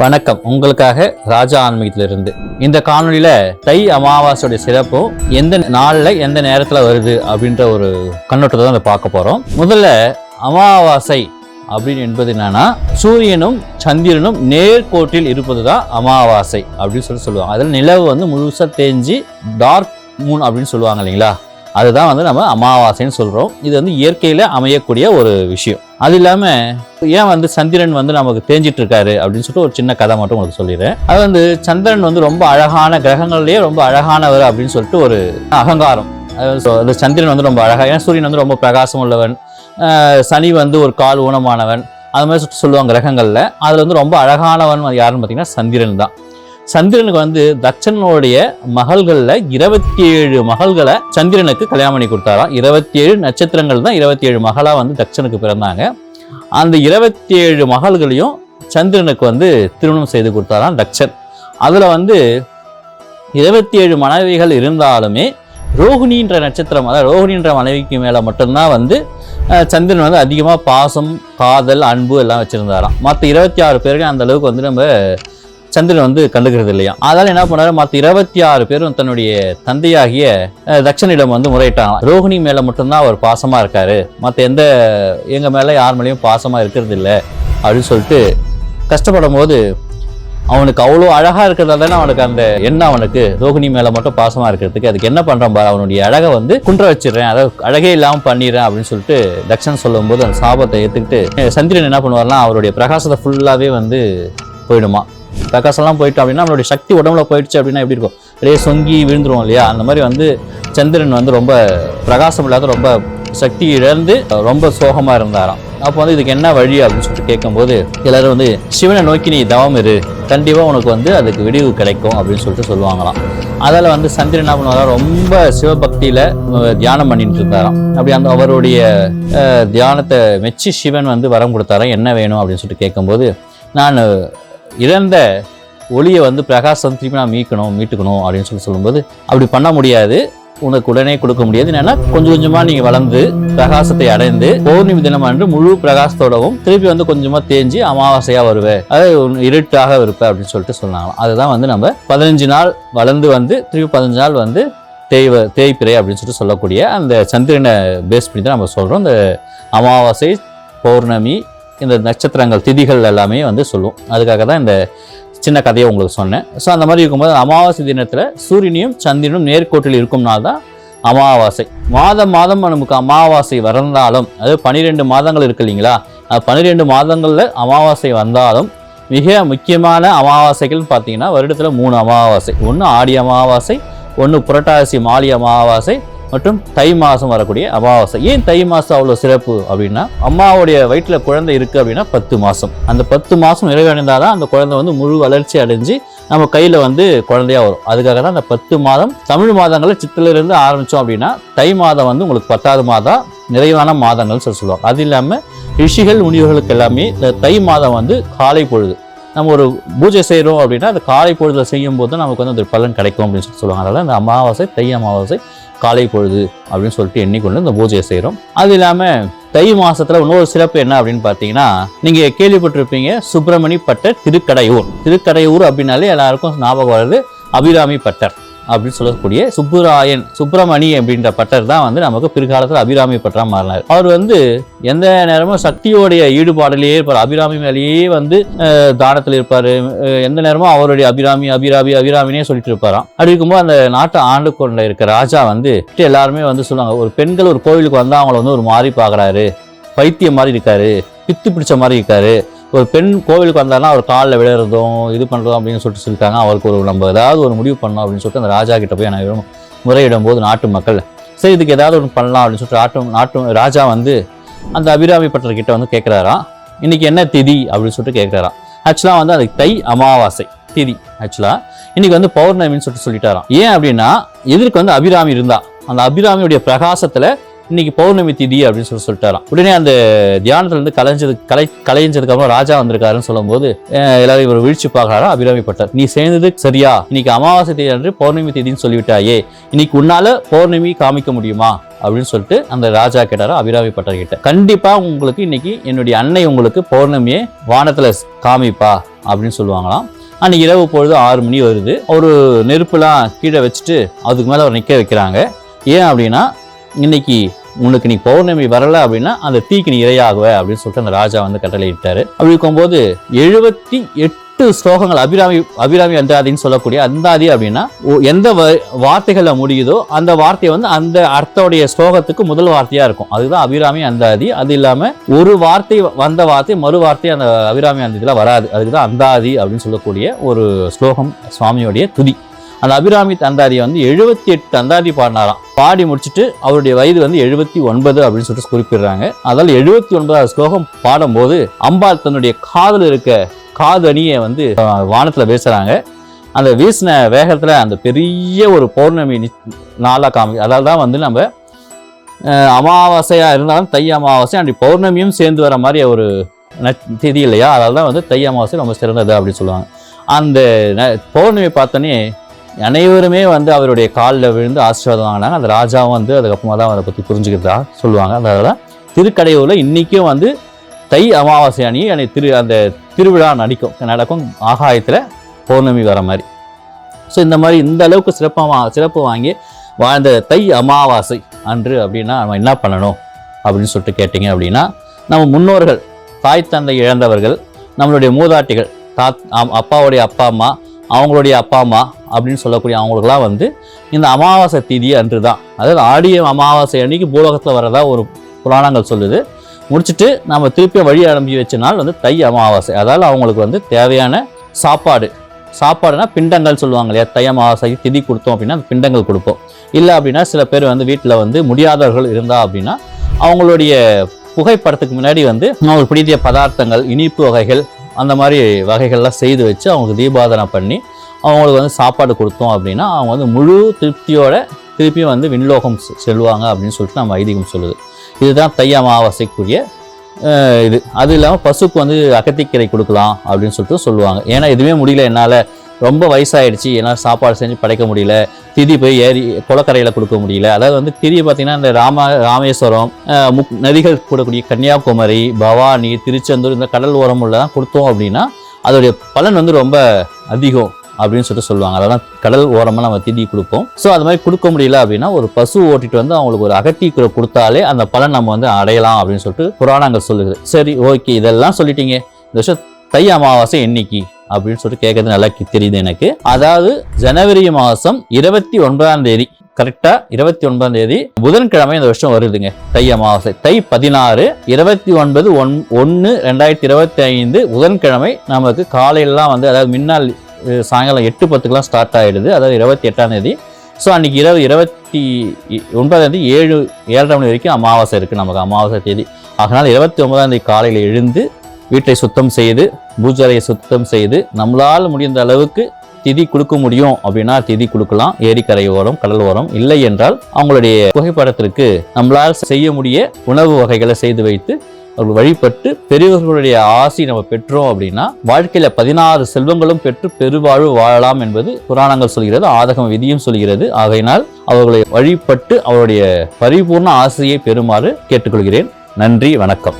வணக்கம். உங்களுக்காக ராஜா ஆன்மீகத்திலிருந்து. இந்த காணொலியில தை அமாவாசையோட சிறப்பும் எந்த நாளில் எந்த நேரத்தில் வருது அப்படின்ற ஒரு கண்ணோட்டத்தை தான் பார்க்க போகிறோம் முதல்ல அமாவாசை அப்படின்னு என்பது என்னன்னா சூரியனும் சந்திரனும் நேர்கோட்டில் இருப்பது தான் அமாவாசை அப்படின்னு சொல்லி சொல்லுவாங்க. அதில் நிலவு வந்து முழுசாக தேஞ்சு டார்க் மூன் அப்படின்னு சொல்லுவாங்க இல்லைங்களா? அதுதான் வந்து நம்ம அமாவாசைன்னு சொல்கிறோம் இது வந்து இயற்கையில் அமையக்கூடிய ஒரு விஷயம். அது இல்லாமல் ஏன் வந்து சந்திரன் வந்து நமக்கு தேஞ்சிட்டு இருக்காரு அப்படின்னு சொல்லிட்டு ஒரு சின்ன கதை மட்டும் உங்களுக்கு சொல்லிடுறேன். அது வந்து சந்திரன் வந்து ரொம்ப அழகான கிரகங்கள்லேயே ரொம்ப அழகானவர் அப்படின்னு சொல்லிட்டு ஒரு அகங்காரம். அது சந்திரன் வந்து ரொம்ப அழகாக ஏன்னா சூரியன் வந்து ரொம்ப பிரகாசம் உள்ளவன். சனி வந்து ஒரு கால் ஊனமானவன். அது மாதிரி சொல்லிட்டு சொல்லுவாங்க கிரகங்களில். அதில் வந்து ரொம்ப அழகானவன் யாருன்னு பார்த்தீங்கன்னா சந்திரன் தான். சந்திரனுக்கு வந்து தட்சனுடைய மகள்களில் இருபத்தி ஏழு மகள்களை சந்திரனுக்கு கல்யாணம் பண்ணி கொடுத்தாராம். இருபத்தி ஏழு நட்சத்திரங்கள் தான் இருபத்தி ஏழு மகளாக வந்து தட்சனுக்கு பிறந்தாங்க. அந்த இருபத்தி ஏழு மகள்களையும் சந்திரனுக்கு வந்து திருமணம் செய்து கொடுத்தாராம் தட்சன். அதில் வந்து இருபத்தி ஏழு மனைவிகள் இருந்தாலுமே ரோஹிணின்ற நட்சத்திரம் அதாவது ரோஹிணின்ற மனைவிக்கு மேலே மட்டும்தான் வந்து சந்திரன் வந்து அதிகமாக பாசம் காதல் அன்பு எல்லாம் வச்சுருந்தாராம். மற்ற இருபத்தி ஆறு பேருக்கு அந்த அளவுக்கு வந்து நம்ம சந்திரன் வந்து கண்டுக்கிறது இல்லையா? அதனால என்ன பண்ணாரு? மற்ற இருபத்தி ஆறு பேரும் தன்னுடைய தந்தையாகிய தக்ஷனிடம் வந்து முறையிட்டாங்க ரோஹிணி மேலே மட்டும்தான் அவர் பாசமாக இருக்காரு. மற்ற எந்த எங்கள் மேலே யார் மேலேயும் பாசமாக இருக்கிறது இல்லை அப்படின்னு சொல்லிட்டு கஷ்டப்படும் போது அவனுக்கு அவ்வளோ அழகாக இருக்கிறதா தானே அவனுக்கு அந்த எண்ணம் அவனுக்கு. ரோகிணி மேலே மட்டும் பாசமாக இருக்கிறதுக்கு அதுக்கு என்ன பண்ணுறான் பாரு அவனுடைய அழகை வந்து குன்ற வச்சிடுறேன். அதாவது அழகே இல்லாமல் பண்ணிடுறேன் அப்படின்னு சொல்லிட்டு தக்ஷன் சொல்லும்போது அந்த சாபத்தை ஏற்றுக்கிட்டு சந்திரன் என்ன பண்ணுவார்னா அவருடைய பிரகாசத்தை ஃபுல்லாகவே வந்து போயிடுமா. பிரகாசம்லாம் போயிட்டோம் அப்படின்னா நம்மளுடைய சக்தி உடம்புல போயிடுச்சு அப்படின்னா எப்படி இருக்கும்? அப்படியே சொங்கி விழுந்துருவோம் இல்லையா? அந்த மாதிரி வந்து சந்திரன் வந்து ரொம்ப பிரகாசம் இல்லாத ரொம்ப சக்தி இழந்து ரொம்ப சோகமாக இருந்தாராம். அப்போ வந்து இதுக்கு என்ன வழி அப்படின்னு சொல்லிட்டு கேட்கும்போது எல்லாரும் வந்து சிவனை நோக்கி நீ தவம் இரு. கண்டிப்பாக உனக்கு வந்து அதுக்கு விடிவு கிடைக்கும் அப்படின்னு சொல்லிட்டு சொல்லுவாங்களாம். அதில் வந்து சந்திரன் என்ன பண்ணுவாரா ரொம்ப சிவபக்தியில் தியானம் பண்ணிட்டு இருந்தாராம் அப்படி அந்த அவருடைய அஹ், தியானத்தை மெச்சி சிவன் வந்து வரம் கொடுத்தாராம். என்ன வேணும்? அப்படின்னு சொல்லிட்டு கேட்கும்போது நான் இழந்த ஒளியை வந்து பிரகாசம் திருப்பி நான் மீட்கணும் மீட்டுக்கணும் அப்படின்னு சொல்லி சொல்லும்போது அப்படி பண்ண முடியாது. உனக்கு உடனே கொடுக்க முடியாது. என்னன்னா கொஞ்சம் கொஞ்சமாக நீங்கள் வளர்ந்து பிரகாசத்தை அடைந்து பௌர்ணமி தினம் அன்று முழு பிரகாசத்தோடவும் திருப்பி வந்து கொஞ்சமாக தேஞ்சு அமாவாசையாக வருவேன் அது இருட்டாக இருப்பேன் அப்படின்னு சொல்லிட்டு சொன்னாங்களாம். அதுதான் வந்து நம்ம பதினஞ்சு நாள் வளர்ந்து வந்து திருப்பி பதினஞ்சு நாள் வந்து தேய்வ தேய்பிறை அப்படின்னு சொல்லிட்டு சொல்லக்கூடிய அந்த சந்திரனை பேஸ் பண்ணி தான் நம்ம சொல்கிறோம் இந்த அமாவாசை பௌர்ணமி இந்த நட்சத்திரங்கள் திதிகள் எல்லாமே வந்து சொல்லுவோம் அதுக்காக தான் இந்த சின்ன கதையை உங்களுக்கு சொன்னேன். ஸோ அந்த மாதிரி இருக்கும்போது அமாவாசை தினத்தில் சூரியனையும் சந்திரனும் நேர்கோட்டில் இருக்கும்னால தான் அமாவாசை. மாதம் மாதம் நமக்கு அமாவாசை வந்தாலும் அது பன்னிரெண்டு மாதங்கள் இருக்கு இல்லைங்களா? அது பன்னிரெண்டு மாதங்களில் அமாவாசை வந்தாலும் மிக முக்கியமான அமாவாசைகள்னு பார்த்தீங்கன்னா வருடத்தில் மூணு அமாவாசை. ஒன்று ஆடி அமாவாசை ஒன்று புரட்டாசி மாலி அமாவாசை மற்றும் தை மாதம் வரக்கூடிய அமாவாசை. ஏன் தை மாதம் அவ்வளோ சிறப்பு அப்படின்னா அம்மாவுடைய வயிற்றில் குழந்தை இருக்குது அப்படின்னா பத்து மாதம் அந்த பத்து மாதம் நிறைவடைந்தால் தான் அந்த குழந்தை வந்து முழு வளர்ச்சி அடைஞ்சு நம்ம கையில் வந்து குழந்தையா வரும். அதுக்காக தான் அந்த பத்து மாதம் தமிழ் மாதங்களில் சித்திலிருந்து ஆரம்பித்தோம் அப்படின்னா தை மாதம் வந்து உங்களுக்கு பத்தாவது மாதம் நிறைவான மாதங்கள் சொல்லி சொல்லுவாங்க. அது இல்லாமல் ரிஷிகள் முனிவர்களுக்கு எல்லாமே இந்த தை மாதம் வந்து காலை பொழுது. நம்ம ஒரு பூஜை செய்கிறோம் அப்படின்னா அந்த காலை பொழுதில் செய்யும் போது தான் நமக்கு வந்து அந்த பலன் கிடைக்கும் அப்படின்னு சொல்லி சொல்லுவாங்க. அதனால் அந்த அமாவாசை தை அமாவாசை காலை பொழுது அப்படின்னு சொல்லிட்டு எண்ணிக்கொண்டு இந்த பூஜையை செய்கிறோம் அது இல்லாமல் தை மாதத்தில் இன்னொரு சிறப்பு என்ன அப்படின்னு பார்த்தீங்கன்னா நீங்கள் கேள்விப்பட்டிருப்பீங்க சுப்பிரமணி பட்டர் திருக்கடையூர். திருக்கடையூர் அப்படின்னாலே எல்லாருக்கும் ஞாபகம் வருது அபிராமி பட்டர். அப்படின்னு சொல்லக்கூடிய சுப்புராயன் சுப்பிரமணி அப்படின்ற பட்டர் தான் வந்து நமக்கு பிற்காலத்தில் அபிராமி பட்டராக மாறினார். அவர் வந்து எந்த நேரமும் சக்தியோடைய ஈடுபாடுலேயே இருப்பார். அபிராமி மேலேயே வந்து தானத்தில் இருப்பார். எந்த நேரமும் அவருடைய அபிராமி அபிராமி அபிராமினே சொல்லிட்டு இருப்பாராம். அப்படி இருக்கும்போது அந்த நாட்டை ஆண்டு கொண்ட இருக்க ராஜா வந்து எல்லாருமே வந்து சொல்லுவாங்க ஒரு பெண்கள் ஒரு கோவிலுக்கு வந்தால் அவங்கள வந்து ஒரு மாறி பார்க்குறாரு. பைத்தியம் மாதிரி இருக்காரு. பித்து பிடிச்ச மாதிரி இருக்காரு. ஒரு பெண் கோவிலுக்கு வந்தாருன்னா அவர் காலில் விழுறதும் இது பண்ணுறதும் அப்படின்னு சொல்லிட்டு சொல்லிட்டாங்க. அவருக்கு ஒரு நம்ம ஏதாவது ஒரு முடிவு பண்ணோம் அப்படின்னு சொல்லிட்டு அந்த ராஜா கிட்ட போய் நான் முறையிடும் போது நாட்டு மக்கள் சரி இதுக்கு ஏதாவது ஒன்று பண்ணலாம் அப்படின்னு சொல்லிட்டு நாட்டு நாட்டு ராஜா வந்து அந்த அபிராமி பட்டர்கிட்ட வந்து கேட்குறாராம் இன்றைக்கி என்ன திதி அப்படின்னு சொல்லிட்டு கேட்குறாராம் ஆக்சுவலாக வந்து அதுக்கு தை அமாவாசை திதி ஆக்சுவலாக இன்றைக்கி வந்து பௌர்ணமின்னு சொல்லிட்டு சொல்லிட்டாராம். ஏன் அப்படின்னா எதிர்க்கு வந்து அபிராமி இருந்தா. அந்த அபிராமியுடைய பிரகாசத்தில் இன்னைக்கு பௌர்ணமி திதி அப்படின்னு சொல்லி சொல்லிட்டாராம். உடனே அந்த தியானத்துல இருந்து கலைஞ்சது கலை கலைஞ்சதுக்கு அப்புறம் ராஜா வந்திருக்காருன்னு சொல்லும்போது எல்லாரும் இவர் வீழ்ச்சி பார்க்கறாரா? அபிராமிப்பட்டார் நீ சேர்ந்தது சரியா? இன்னைக்கு அமாவாசை தேதி அன்று பௌர்ணமி தேதின்னு சொல்லிவிட்டாயே. இன்னைக்கு உன்னால பௌர்ணமி காமிக்க முடியுமா? அப்படின்னு சொல்லிட்டு அந்த ராஜா கேட்டாரா அபிராமி பட்டர் கிட்ட. கண்டிப்பா உங்களுக்கு இன்னைக்கு என்னுடைய அன்னை உங்களுக்கு பௌர்ணமியை வானத்துல காமிப்பா அப்படின்னு சொல்லுவாங்களாம். அன்னைக்கு இரவு பொழுது ஆறு மணி வருது. ஒரு நெருப்புலாம் கீழே வச்சுட்டு அதுக்கு மேலே அவர் நிற்க வைக்கிறாங்க. ஏன் அப்படின்னா இன்னைக்கு உனக்கு நீ பௌர்ணமி வரல அப்படின்னா அந்த தீக்கு நீ இரையாகுவ அப்படின்னு சொல்லிட்டு அந்த ராஜா வந்து கட்டளையிட்டாரு அப்படி இருக்கும்போது எழுபத்தி எட்டு ஸ்லோகங்கள் அபிராமி அபிராமி அந்தாதின்னு சொல்லக்கூடிய அந்தாதி அப்படின்னா எந்த வ- முடியுதோ அந்த வார்த்தை வந்து அந்த அர்த்தோடைய ஸ்லோகத்துக்கு முதல் வார்த்தையாக இருக்கும். அதுதான் அபிராமி அந்தாதி. அது இல்லாமல் ஒரு வார்த்தை வந்த வார்த்தை மறு வார்த்தை அந்த அபிராமி அந்ததியில் வராது. அதுக்கு தான் அந்தாதி அப்படின்னு சொல்லக்கூடிய ஒரு ஸ்லோகம் சுவாமியோடைய துதி. அந்த அபிராமி அந்தாதியை வந்து எழுபத்தி எட்டு அந்தாதி பாடினாராம். பாடி முடிச்சுட்டு அவருடைய வயது வந்து எழுபத்தி ஒன்பது அப்படின்னு சொல்லிட்டு குறிப்பிடுறாங்க. அதால் எழுபத்தி ஒன்பதாவது ஸ்லோகம் பாடும்போது அம்பாள் தன்னுடைய காதில் இருக்க காதணியை வந்து வானத்தில் வீசுகிறாங்க அந்த வீசின வேகத்தில் அந்த பெரிய ஒரு பௌர்ணமி நாளாக காமி அதால் தான் வந்து நம்ம அமாவாசையாக இருந்தாலும் தை அமாவாசை அப்படி பௌர்ணமியும் சேர்ந்து வர மாதிரி ஒரு நட்- திதி இல்லையா? அதனால தான் வந்து தை அமாவாசை ரொம்ப சிறந்தது அப்படின்னு சொல்லுவாங்க. அந்த ந- பௌர்ணமி பார்த்தோன்னே அனைவருமே வந்து அவருடைய காலில் விழுந்து ஆசீர்வாதம் வாங்கினாங்க. அந்த ராஜாவும் வந்து அதுக்கப்புறமா தான் அதை பற்றி புரிஞ்சுக்கிறதா சொல்லுவாங்க. அதனால் திருக்கடையூரில் இன்றைக்கும் வந்து தை அமாவாசை அணி அணி திரு அந்த திருவிழா நடிக்கும். நடக்கும் ஆகாயத்தில் பௌர்ணமி வர மாதிரி. ஸோ இந்த மாதிரி இந்த அளவுக்கு சிறப்பாக சிறப்பு வாங்கி வாழ்ந்த தை அமாவாசை அன்று அப்படின்னா நம்ம என்ன பண்ணணும் அப்படின்னு சொல்லிட்டு கேட்டிங்க அப்படின்னா நம்ம முன்னோர்கள் தாய் தந்தை இழந்தவர்கள் நம்மளுடைய மூதாட்டிகள் தாத் அம்- அப்பாவுடைய அப்பா அம்மா அவங்களுடைய அப்பா அம்மா அப்படின்னு சொல்லக்கூடிய அவங்களுக்குலாம் வந்து இந்த அமாவாசை திதி அன்று தான் அதாவது ஆடிய அமாவாசை அன்னைக்கு பூலோகத்தில் வரதா ஒரு புராணங்கள் சொல்லுது. முடிச்சுட்டு நம்ம திருப்பி வழி அனுப்பி வச்ச நாள் வந்து தை அமாவாசை. அதாவது அவங்களுக்கு வந்து தேவையான சாப்பாடு. சாப்பாடுனா பிண்டங்கள் சொல்லுவாங்க இல்லையா? தை அமாவாசைக்கு திதி கொடுத்தோம் அப்படின்னா அந்த பிண்டங்கள் கொடுப்போம். இல்லை அப்படின்னா சில பேர் வந்து வீட்டில் வந்து முடியாதவர்கள் இருந்தா அப்படின்னா அவங்களுடைய புகைப்படத்துக்கு முன்னாடி வந்து அவங்களுக்கு பிடித்த பதார்த்தங்கள் இனிப்பு வகைகள் அந்த மாதிரி வகைகள்லாம் செய்து வச்சு அவங்களுக்கு தீபாதனை பண்ணி அவங்களுக்கு வந்து சாப்பாடு கொடுத்தோம் அப்படின்னா அவங்க வந்து முழு திருப்தியோட திருப்பியும் வந்து விண்லோகம் செ- செல்வாங்க அப்படின்னு சொல்லிட்டு நம்ம ஐதீகம் சொல்லுது. இதுதான் தை அமாவாசைக்குரிய இது. அது இல்லாமல் பசுக்கு வந்து அகத்திக்கீரை கொடுக்கலாம் அப்படின்னு சொல்லிட்டு சொல்லுவாங்க. ஏன்னா எதுவுமே முடியல என்னால். ரொம்ப வயசாயிடுச்சு. என்னால் சாப்பாடு செஞ்சு படைக்க முடியல. திதி போய் ஏரி குளக்கரையில் கொடுக்க முடியல. அதாவது வந்து திதி பார்த்திங்கன்னா இந்த ராம ராமேஸ்வரம் முக் நதிகள் கூடக்கூடிய கன்னியாகுமரி பவானி திருச்செந்தூர் இந்த கடல் ஓரம் உள்ள தான் கொடுத்தோம் அப்படின்னா அதோடைய பலன் வந்து ரொம்ப அதிகம் அப்படின்னு சொல்லிட்டு சொல்லுவாங்க. அதெல்லாம் கடல் ஓரமாக நம்ம திதி கொடுப்போம். ஸோ அது மாதிரி கொடுக்க முடியல அப்படின்னா ஒரு பசு ஓட்டிட்டு வந்து அவங்களுக்கு ஒரு அகத்திக்குறை கொடுத்தாலே அந்த பலன் நம்ம வந்து அடையலாம் அப்படின்னு சொல்லிட்டு புராணங்கள் சொல்லுது. சரி ஓகே இதெல்லாம் சொல்லிட்டீங்க. இந்த வருஷம் தை அமாவாசை என்னைக்கு? அப்படின்னு சொல்லிட்டு கேட்கறது நல்லா தெரியுது எனக்கு. அதாவது ஜனவரி மாதம் இருபத்தி ஒன்பதாம் தேதி கரெக்டா இருபத்தி ஒன்பதாம் தேதி புதன்கிழமை இந்த வருஷம் வருதுங்க. தை அமாவாசை தை பதினாறு இருபத்தி ஒன்பது ஒன் ஒன்று ரெண்டாயிரத்தி இருபத்தி ஐந்து புதன்கிழமை நமக்கு காலையிலலாம் வந்து அதாவது முன்னாள் சாயங்காலம் எட்டு பத்துக்கெல்லாம் ஸ்டார்ட் ஆகிடுது அதாவது இருபத்தி எட்டாம் தேதி. ஸோ அன்னைக்கு இரவு இருபத்தி ஒன்பதாம் தேதி ஏழு ஏழரை மணி வரைக்கும் அமாவாசை இருக்குது நமக்கு அமாவாசை தேதி. அதனால் இருபத்தி ஒன்பதாம் தேதி காலையில் எழுந்து வீட்டை சுத்தம் செய்து பூஜாரையை சுத்தம் செய்து நம்மளால் முடிந்த அளவுக்கு திதி கொடுக்க முடியும் அப்படின்னா திதி கொடுக்கலாம். ஏரிக்கரை ஓரம் கடல் ஓரம் இல்லை என்றால் அவங்களுடைய புகைப்படத்திற்கு நம்மளால் செய்ய முடிய உணவு வகைகளை செய்து வைத்து அவர்கள் வழிபட்டு பெரியவர்களுடைய ஆசி நம்ம பெற்றோம் அப்படின்னா வாழ்க்கையில பதினாறு செல்வங்களும் பெற்று பெருவாழ்வு வாழலாம் என்பது புராணங்கள் சொல்கிறது ஆதகம் விதியும் சொல்கிறது. ஆகையினால் அவர்களை வழிபட்டு அவருடைய பரிபூர்ண ஆசையை பெறுமாறு கேட்டுக்கொள்கிறேன். நன்றி வணக்கம்.